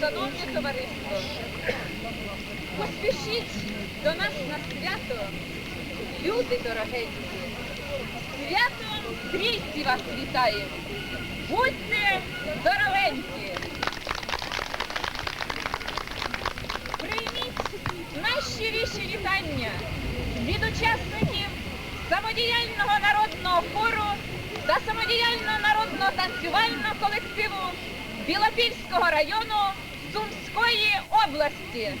Шановне товариство, поспішіть до нас на свято, люди дорогенькі. Святом трійці вас вітає. Будьте здоровенькі. Прийміть найщиріші вітання від учасників самодіяльного народного хору та самодіяльного народного танцювального колективу Білопільського району Сумської області.